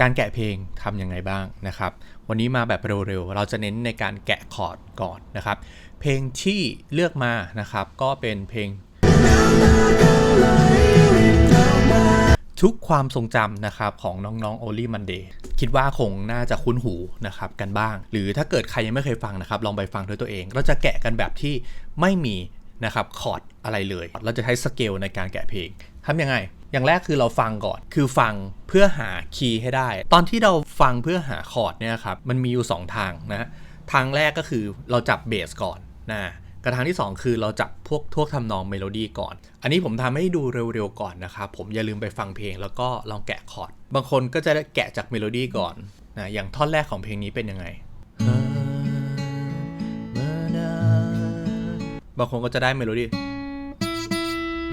การแกะเพลงทำยังไงบ้างนะครับ วันนี้มาแบบเร็วๆ เราจะเน้นในการแกะคอร์ดก่อนนะครับ เพลงที่เลือกมานะครับ ก็เป็นเพลง ทุกความทรงจำนะครับของน้องๆ Only Monday คิดว่าคงน่าจะคุ้นหูนะครับกันบ้าง หรือถ้าเกิดใครยังไม่เคยฟังนะครับ ลองไปฟังด้วยตัวเอง เราจะแกะกันแบบที่ไม่มีนะครับคอร์ดอะไรเลย เราจะใช้สเกลในการแกะเพลงทำยังไง อย่างแรกคือเราฟังก่อน คือฟังเพื่อหาคีย์ให้ได้ ตอนที่เราฟังเพื่อหาคอร์ดเนี่ยครับ มันมีอยู่ 2 ทางนะ ทางแรกก็คือเราจับเบสก่อนนะกระทางที่ 2 คือเราจับพวกทวกทำนองเมโลดี้ก่อน อันนี้ผมทำให้ดูเร็วๆก่อนนะครับ ผมอย่าลืมไปฟังเพลงแล้วก็ลองแกะคอร์ด บางคนก็จะได้แกะจากเมโลดี้ก่อนนะ อย่างท่อนแรกของเพลงนี้เป็นยังไง บางคนก็จะได้เมโลดี้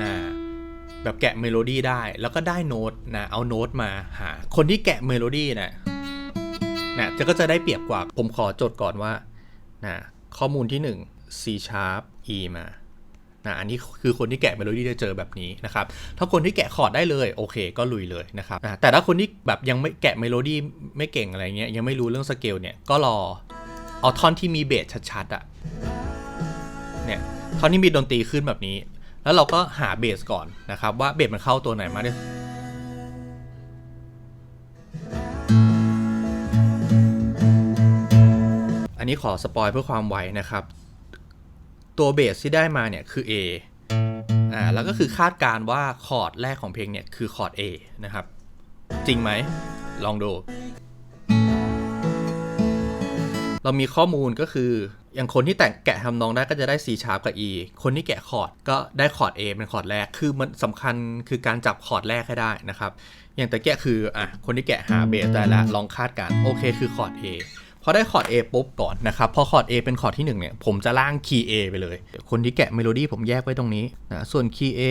นะ แบบแกะเมโลดี้ได้ แล้วก็ได้โน้ตนะเอาโน้ตมาหา คนที่แกะเมโลดี้นะนะจะก็จะได้เปรียบกว่า ผมขอจดก่อนว่านะข้อมูลที่ 1 C sharp E มานะอันนี้คือคนที่แกะเมโลดี้จะเจอแบบนี้นะครับ ถ้าคนที่แกะคอร์ดได้เลยโอเค ก็ลุยเลยนะครับนะแต่ถ้าคนที่แบบยังไม่แกะเมโลดี้ไม่เก่งอะไรเงี้ยยังไม่รู้เรื่องสเกลเนี่ยก็รอเอาท่อนที่มีเบสชัดๆอะเนี่ยท่อนนี้มีดนตรีขึ้นแบบนี้ แล้วเราก็หาเบสก่อนนะครับว่าเบสมันเข้าตัวไหนมาเนี่ยอันนี้ขอสปอยเพื่อความไวนะครับ ตัวเบสที่ได้มาเนี่ยคือ A อ่าแล้วก็คือคาดการ์ว่าคอร์ดแรกของเพลงเนี่ยคือคอร์ด A นะครับ จริงไหมลองดู เรามีข้อมูลก็คือ อย่างคนที่แต่งแกะทำนองได้ก็จะได้ C sharp กับ E คนที่แกะคอร์ดก็ได้คอร์ด A เป็นคอร์ดแรก คือมันสำคัญคือการจับคอร์ดแรกให้ได้นะครับ อย่างแต่แกะคืออะคนที่แกะหาเบสได้แล้วลองคาดการ์โอเคคือคอร์ด A พอได้คอร์ด A ปุ๊บก่อนนะครับ พอคอร์ด A เป็นคอร์ดที่1เนี่ยผมจะล่างคีย์ A ไปเลย คนที่แกะเมโลดี้ผมแยกไว้ตรงนี้นะส่วนคีย์ A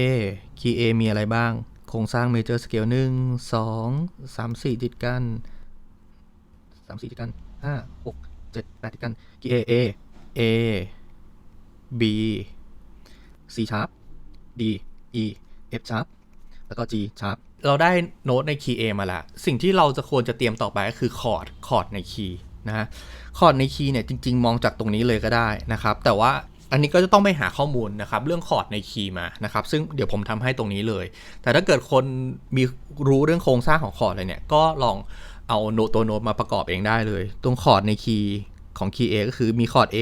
คีย์ A มีอะไรบ้าง โครงสร้าง major scale 1 2 3 4ติดกัน3 4ติดกันห้าหก 5 6 7 8ติดกันคีย์ A A A B C sharp D E F sharp แล้วก็ G sharp เราได้โน้ตในคีย์ A มาแล้วสิ่งที่เราจะควรจะเตรียมต่อไปก็คือคอร์ด คอร์ดในคีย์นะฮะ คอร์ดในคีย์เนี่ยจริง ๆ มองจากตรงนี้เลยก็ได้นะครับ แต่ว่าอันนี้ก็จะต้องไปหาข้อมูลนะครับเรื่องคอร์ดในคีย์มานะครับ ซึ่งเดี๋ยวผมทำให้ตรงนี้เลย แต่ถ้าเกิดคนมีรู้เรื่องโครงสร้างของคอร์ดอะไรเนี่ยก็ลอง เอาโน้ตตัวโน้ตมาประกอบเองได้เลย ตรงคอร์ดในคีย์ของคีย์ A ก็คือมีคอร์ด A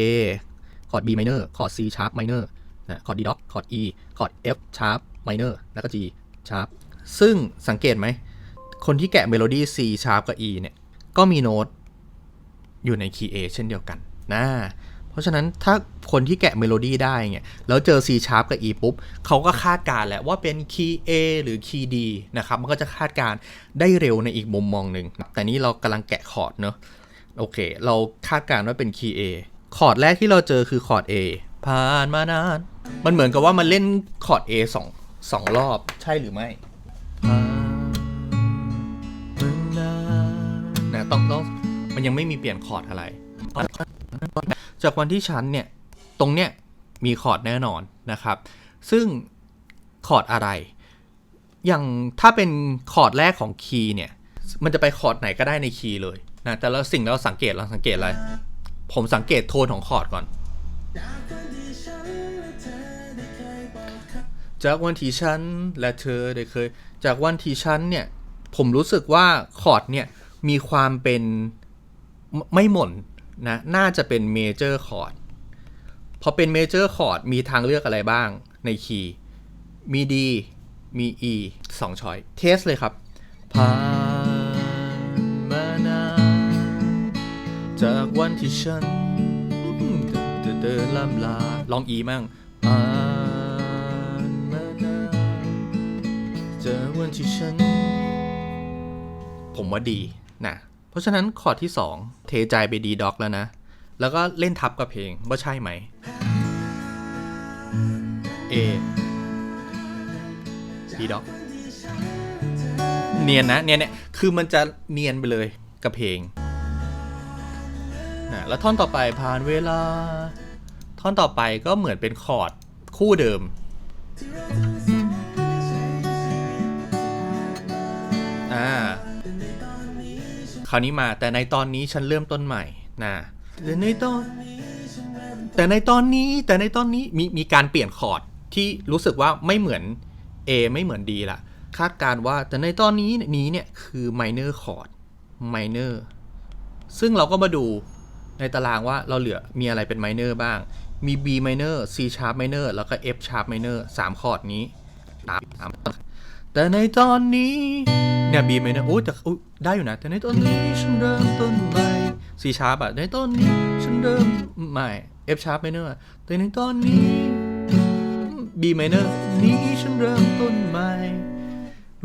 คอร์ด B minor คอร์ด C sharp minor นะคอร์ด D dot คอร์ด E คอร์ด F sharp minor แล้วก็ G sharp ซึ่งสังเกตไหม คนที่แกะเมโลดี้ C sharp กับ E เนี่ย ก็มีโน้ตอยู่ในคีย์ A เช่นเดียวกันนะ เพราะฉะนั้นถ้า คนที่แกะเมโลดี้ได้เนี่ยแล้วเจอ C sharp กับ E ปุ๊บเขาก็คาดการแหละว่าเป็นคีย์ A หรือคีย์ D นะครับมันก็จะคาดการได้เร็วในอีกมุมมองหนึ่งแต่นี้เรากำลังแกะคอร์ดเนอะโอเค เราคาดการว่าเป็นคีย์ A คอร์ดแรกที่เราเจอคือคอร์ด A ผ่านมานาน มันเหมือนกับว่ามันเล่นคอร์ด A สองสองรอบใช่หรือไม่นะต้องต้องมันยังไม่มีเปลี่ยนคอร์ดอะไร จากวันที่ชั้นเนี่ย ตรงเนี้ยมีคอร์ดแน่นอนนะครับ ซึ่งคอร์ดอะไร อย่างถ้าเป็นคอร์ดแรกของคีย์เนี่ย มันจะไปคอร์ดไหนก็ได้ในคีย์เลยนะ แต่เราสิ่งเราสังเกตเราสังเกตอะไร ผมสังเกตโทนของคอร์ดก่อน จากวันที่ฉันและเธอได้เคย จากวันที่ฉันเนี่ย ผมรู้สึกว่าคอร์ดเนี่ยมีความเป็นไม่ไม่หม่นนะ น่าจะเป็นเมเจอร์คอร์ด พอเป็นเมเจอร์คอร์ดมีทางเลือกอะไรบ้างในคีย์มี D มี E สองช้อยเทสเลยครับผ่านมานานจากวันที่ฉันเดินเดินลำลา ลอง E มั่งผ่านมานานจากวันที่ฉัน ผมว่าดีนะเพราะฉะนั้นคอร์ดที่ 2 เทใจไปดีด็อกแล้วนะ แล้วก็เล่นทับกับเพลงว่าใช่ไหม A D ด็อกเนียนนะเนียนเนี่ยคือมันจะเนียนไปเลยกับเพลงนะแล้วท่อนต่อไปผ่านเวลา ท่อนต่อไปก็เหมือนเป็นคอร์ดคู่เดิมอ่าคราวนี้มาแต่ในตอนนี้ฉันเริ่มต้นใหม่นะ แต่ในตอน แต่ในตอนนี้แต่ในตอนนี้มีมีการเปลี่ยนคอร์ดที่รู้สึกว่าไม่เหมือน A ไม่เหมือน D ละคาดการณ์ว่าแต่ในตอนนี้นี้เนี่ยคือ minor chord minor ซึ่งเราก็มาดูในตารางว่าเราเหลือมีอะไรเป็น minor บ้าง มี B minor C sharp minor แล้วก็ F sharp minor สามคอร์ดนี้สามสามแต่ในตอนนี้เนี่ย B minor โอ้แต่ได้อยู่นะ แต่ในตอนนี้ฉันเริ่มต้น C# อะในตอนนี้ ฉันเริ่มใหม่ F sharp minor อะแต่ในตอนนี้ B minor นี้ฉันเริ่มต้นใหม่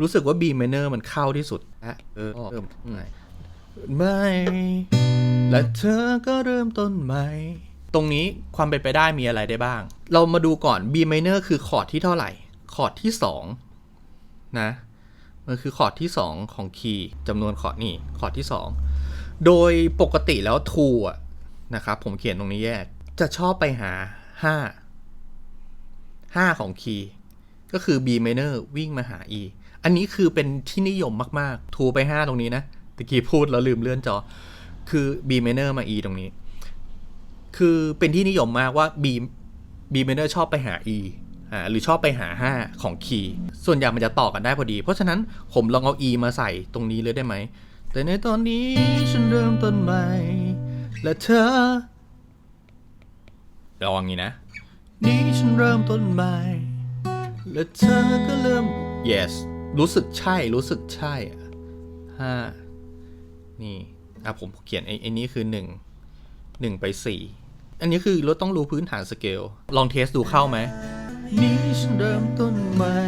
รู้สึกว่า B minor มันเข้าที่สุดอะเออเริ่มใหม่ไม่และเธอก็เริ่มต้นใหม่ตรงนี้ความเป็นไปได้มีอะไรได้บ้าง เรามาดูก่อน B minor คือคอร์ดที่เท่าไหร่ คอร์ดที่2นะ มันคือคอร์ดที่ 2 ของคีย์จำนวนคอร์ดนี่ คอร์ดที่ 2 โดยปกติแล้วทูอะนะครับผมเขียนตรงนี้แยก จะชอบไปหา 5 5 ของคีย์ก็คือ B minor วิ่งมาหา E อันนี้คือเป็นที่นิยมมากๆทูไป 5 ตรงนี้นะตะกี้พูดแล้วลืมเลื่อนจอ คือ B minor มา E ตรงนี้ คือเป็นที่นิยมมากว่า B B minor ชอบไปหา E อ่าหรือชอบไปหา 5 ของคีย์ส่วนใหญ่มันจะต่อกันได้พอดี เพราะฉะนั้นผมลองเอา E มาใส่ตรงนี้เลยได้ไหม แต่ในตอนนี้ฉันเริ่มต้นใหม่ และเธอลองอย่างนี้นะ นี่ฉันเริ่มต้นใหม่ และเธอก็เริ่ม yes รู้สึกใช่รู้สึกใช่อะห้านี่อะผมเขียนไอ้ไอ้นี้คือหนึ่งหนึ่งไปสี่อันนี้คือเราต้องรู้พื้นฐานสเกล ลองเทสดูเข้าไหม นี่ฉันเริ่มต้นใหม่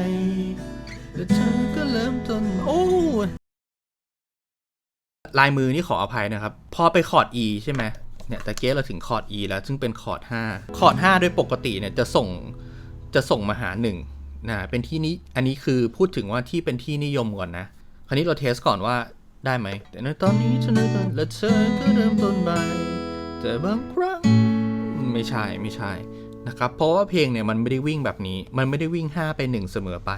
และเธอ ลายมือนี่ขออภัยนะครับ พอไปคอร์ด E ใช่ไหมเนี่ยตะเกียเราถึงคอร์ด E แล้ว ซึ่งเป็นคอร์ด 5 คอร์ด 5 โดยปกติเนี่ยจะส่งจะส่งมาหา1นะเป็นที่นี้อันนี้คือพูดถึงว่าที่เป็นที่นิยมก่อนนะ คราวนี้เราเทสก่อนว่าได้ไหมแต่ในตอนนี้ฉันเริ่มและเธอก็เริ่มต้นใหม่แต่บางครั้งไม่ใช่ไม่ใช่นะครับ เพราะว่าเพลงเนี่ยมันไม่ได้วิ่งแบบนี้ มันไม่ได้วิ่ง 5 ไป 1 เสมอไป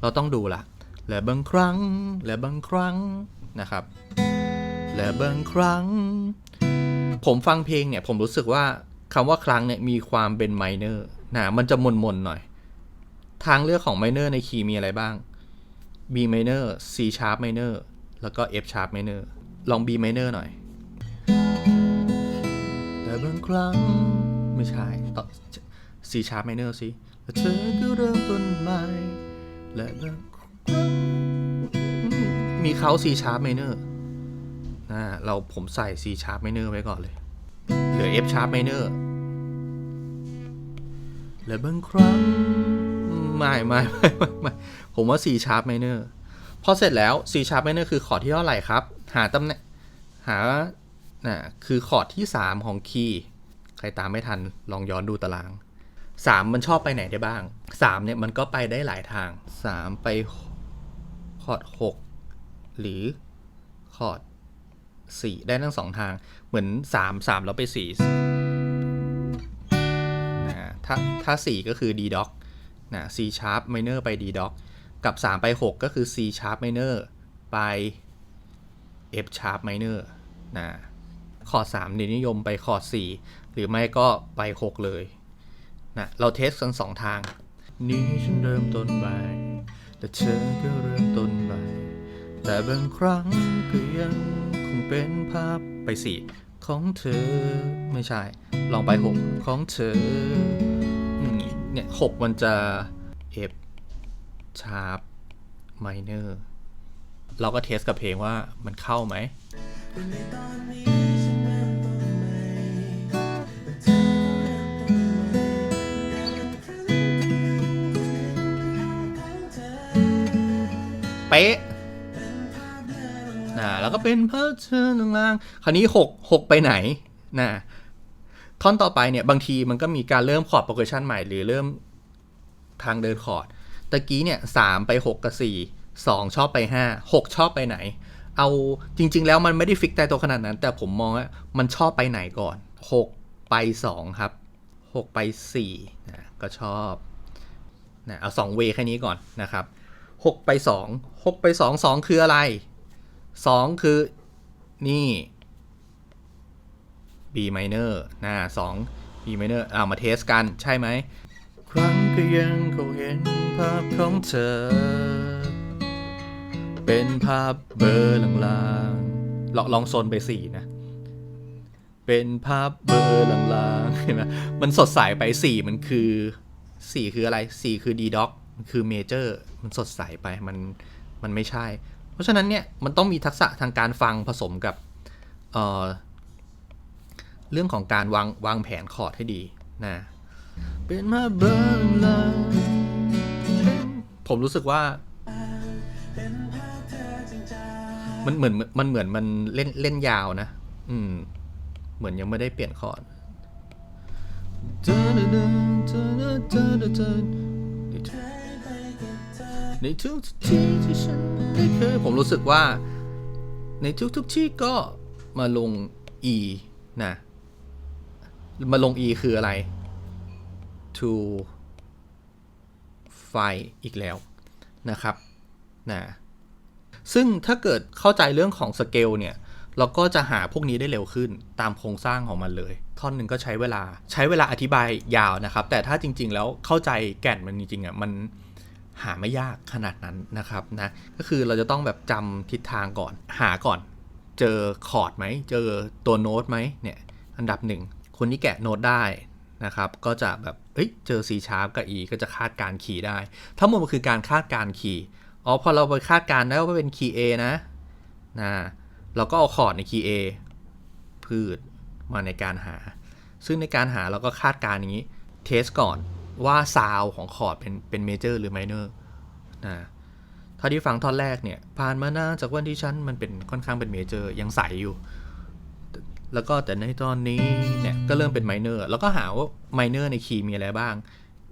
เราต้องดูละและบางครั้งและบางครั้งนะครับ และบางครั้ง ผมฟังเพลงเนี่ย ผมรู้สึกว่าคำว่าครั้งเนี่ยมีความเป็นไมเนอร์นะมันจะมนมนๆหน่อย ทางเลือกของไมเนอร์ในคีย์มีอะไรบ้าง B minor C sharp minor แล้วก็ F sharp minor ลอง B minor หน่อย แต่บางครั้งไม่ใช่ต่อ C sharp minor สิและเธอก็เริ่มต้นใหม่และบางครั้งมีเขา C sharp minor นะเราผมใส่ C sharp minor ไว้ก่อนเลย เหลือ F sharp minor และบางครั้งไม่ไม่ไม่ไม่ไม่ผมว่า C sharp minor พอเสร็จแล้ว C sharp minor คือคอร์ดที่เท่าไหร่ครับ หาตำแหน่งหานะคือคอร์ดที่ 3 ของคีย์ใครตามไม่ทันลองย้อนดูตาราง 3 มันชอบไปไหนได้บ้าง 3 เนี่ยมันก็ไปได้หลายทาง 3 ไปคอร์ด6หรือคอร์ด 4ได้ทั้งสองทาง เหมือน3 3แล้วไป4นะถ้าถ้า4ก็คือ D dot นะ C sharp minor ไป D dot กับ 3 ไป 6 ก็คือ C sharp minor ไป F sharp minor นะคอร์ด3เนนิยมไปคอร์ด4หรือไม่ก็ไป 6 เลยนะเราเทสกันสองทาง นี่ฉันเริ่มต้นใหม่แต่เธอก็เริ่มต้นใหม่แต่บางครั้งก็ยัง เป็นภาพไป4ของเธอไม่ใช่ ลองไป6ของเธอเนี่ย6มันจะ F sharp minor เราก็เทสกับเพลงว่ามันเข้าไหมเป๊ะ นะแล้วก็เป็นเพราะเธอลางคราวนี้หกหกไปไหนนะท่อนต่อไปเนี่ยบางทีมันก็มีการเริ่มคอร์ดโปรเกชันใหม่หรือเริ่มทางเดินคอร์ดตะกี้เนี่ยสามไปหกกับสี่สองชอบไปห้าหกชอบไปไหน เอาจริง ๆ แล้วมันไม่ได้ฟิกตายตัวขนาดนั้น แต่ผมมองว่ามันชอบไปไหนก่อนหกไปสองครับหกไปสี่นะก็ชอบนะเอาสองเวแค่นี้ก่อนนะครับหกไปสองหกไปสองสองคืออะไร สองคือนี่ B minor นะสอง B minor เอามาเทสกันใช่ไหม ครั้งก็ยังคงเห็นภาพของเธอ เป็นภาพเบลอร์ลางๆลองลองโซนไปสี่นะ เป็นภาพเบอร์ลางๆเห็นไหมมันสดใสไปสี่มันคือสี่คืออะไรสี่คือ D doc มันคือเมเจอร์มันสดใสไปมันมันไม่ใช่เราะฉะนั้นเนี่ยมันต้องมีทักษะทางการฟังผสมกับเเรื่องของการวางวางแผนคอร์ดให้ดีนะเป็นมาเบอร์ลผมรู้สึกว่า มันเหมือนมันเหมือนมันเล่นเล่นยาวนะ อืม เหมือนยังไม่ได้เปลี่ยนคอร์ด ในทุกๆที่ที่ฉันไม่เคยผมรู้สึกว่า ในทุกๆที่ก็มาลง E นะมาลง E คืออะไร to ไฟอีกแล้วนะครับนะซึ่งถ้าเกิดเข้าใจเรื่องของสเกลเนี่ย เราก็จะหาพวกนี้ได้เร็วขึ้นตามโครงสร้างของมันเลย ท่อนหนึ่งก็ใช้เวลาใช้เวลาอธิบายยาวนะครับ แต่ถ้าจริง ๆ แล้วเข้าใจแก่นมันจริงๆอะมัน หาไม่ยากขนาดนั้นนะครับนะก็คือเราจะต้องแบบจำทิศทางก่อน หาก่อน เจอคอร์ดไหมเจอตัวโน้ตไหมเนี่ยอันดับหนึ่งคนที่แกะโน้ตได้นะครับก็จะแบบเอ้ยเจอ C sharp กับ E ก็จะคาดการคีย์ได้ ทั้งหมดมันคือการคาดการคีย์อ๋อพอเราไปคาดการได้ว่าเป็นคีย์ A นะนะเราก็เอาคอร์ดในคีย์ A พืชมาในการหา ซึ่งในการหาเราก็คาดการอย่างนี้เทสก่อน ว่าซาวของคอร์ดเป็นเป็นเมเจอร์หรือไมเนอร์นะถ้าที่ฟังท่อนแรกเนี่ย ผ่านมานาจากวันที่ฉันมันเป็นค่อนข้างเป็นเมเจอร์ยังใสอยู่ แล้วก็แต่ในตอนนี้เนี่ยก็เริ่มเป็นไมเนอร์แล้วก็หาว่าไมเนอร์ในคีย์มีอะไรบ้าง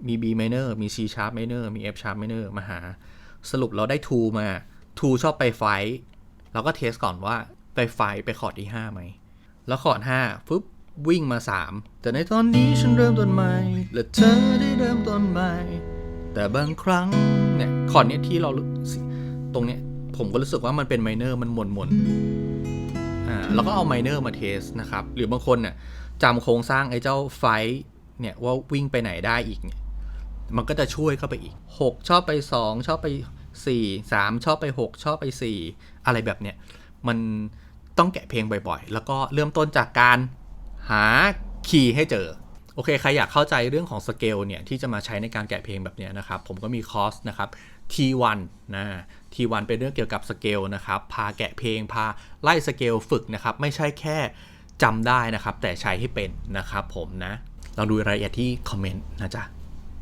มี B minor มี C sharp minor มี F sharp minor มาหา สรุปเราได้2มา2ชอบไปไฟท์เราก็เทสก่อนว่าไปไฟท์ไปคอร์ดที่ 5 ไหม แล้วคอร์ด5ปุ๊บ วิ่งมา3แต่ในตอนนี้ฉันเริ่มต้นใหม่ และเธอได้เริ่มต้นใหม่ แต่บางครั้งเนี่ยคอร์ดเนี้ยที่เราตรงเนี้ยผมก็รู้สึกว่ามันเป็นไมเนอร์มันหม่นหม่นอ่าแล้วก็เอาไมเนอร์มาเทสนะครับ หรือบางคนเนี่ยจำโครงสร้างไอ้เจ้าไฟเนี่ยว่าวิ่งไปไหนได้อีกเนี่ยมันก็จะช่วยเข้าไปอีก 6 ชอบไป 2 ชอบไป 4 3 ชอบไป 6 ชอบไป 4 อะไรแบบเนี้ยมันต้องแกะเพลงบ่อยๆ แล้วก็เริ่มต้นจากการ หาคีย์ให้เจอ โอเค ใครอยากเข้าใจเรื่องของสเกลเนี่ย ที่จะมาใช้ในการแกะเพลงแบบนี้นะครับ ผมก็มีคอร์สนะครับ T1 นะ T1 เป็นเรื่องเกี่ยวกับสเกลนะครับ พาแกะเพลง พาไล่สเกลฝึกนะครับ ไม่ใช่แค่จำได้นะครับ แต่ใช้ให้เป็นนะครับผมนะเราดูรายละเอียดที่คอมเมนต์นะจ๊ะ